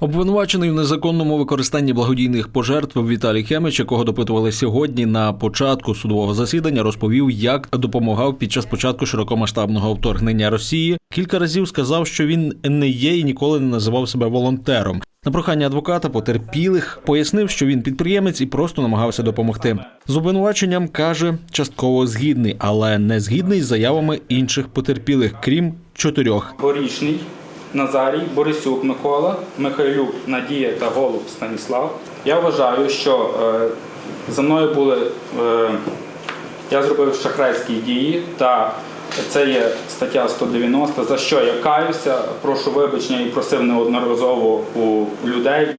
Обвинувачений в незаконному використанні благодійних пожертв Віталій Хемич, якого допитували сьогодні на початку судового засідання, розповів, як допомагав під час початку широкомасштабного вторгнення Росії. Кілька разів сказав, що він не є і ніколи не називав себе волонтером. На прохання адвоката потерпілих пояснив, що він підприємець і просто намагався допомогти. З обвинуваченням каже, частково згідний, але не згідний з заявами інших потерпілих, крім чотирьох. Горішний, Назарій, Борисюк Микола, Михайлюк, Надія та Голуб Станіслав. Я вважаю, що е, за мною були. Е, я зробив шахрайські дії, та це є стаття 190, за що я каюся, прошу вибачення і просив неодноразово у людей.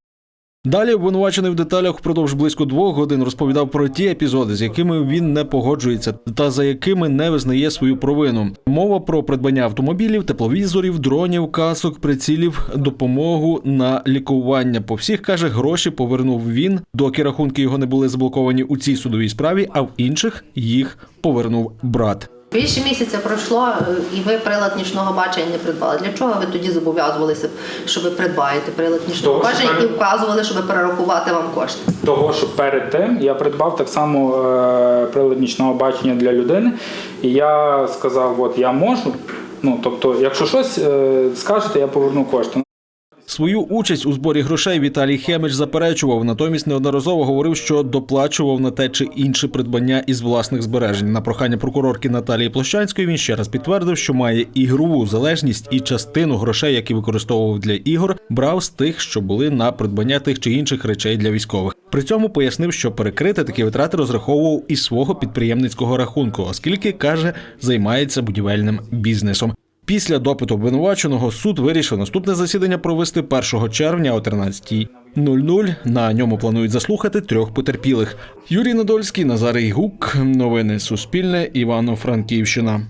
Далі обвинувачений в деталях впродовж близько двох годин розповідав про ті епізоди, з якими він не погоджується, та за якими не визнає свою провину. Мова про придбання автомобілів, тепловізорів, дронів, касок, прицілів, допомогу на лікування. По всіх каже, гроші повернув він, доки рахунки його не були заблоковані у цій судовій справі, а в інших їх повернув брат. Більше місяця пройшло, е, і ви прилад нічного бачення не придбали. Для чого ви тоді зобов'язувалися, що ви придбаєте прилад нічного Того, бачення і вказували, щоб перерахувати вам кошти? Того, що перед тим я придбав так само е, прилад нічного бачення для людини, і я сказав: от я можу. Ну тобто, якщо щось е, скажете, я поверну кошти. Свою участь у зборі грошей Віталій Хемич заперечував, натомість неодноразово говорив, що доплачував на те чи інше придбання із власних збережень. На прохання прокурорки Наталії Площанської він ще раз підтвердив, що має ігрову залежність і частину грошей, які використовував для ігор, брав з тих, що були на придбання тих чи інших речей для військових. При цьому пояснив, що перекрити такі витрати розраховував із свого підприємницького рахунку, оскільки каже, займається будівельним бізнесом. Після допиту обвинуваченого суд вирішив наступне засідання провести 1 червня о 13.00. На ньому планують заслухати трьох потерпілих: Юрій Надольський, Назарій Гук. Новини Суспільне, Івано-Франківщина.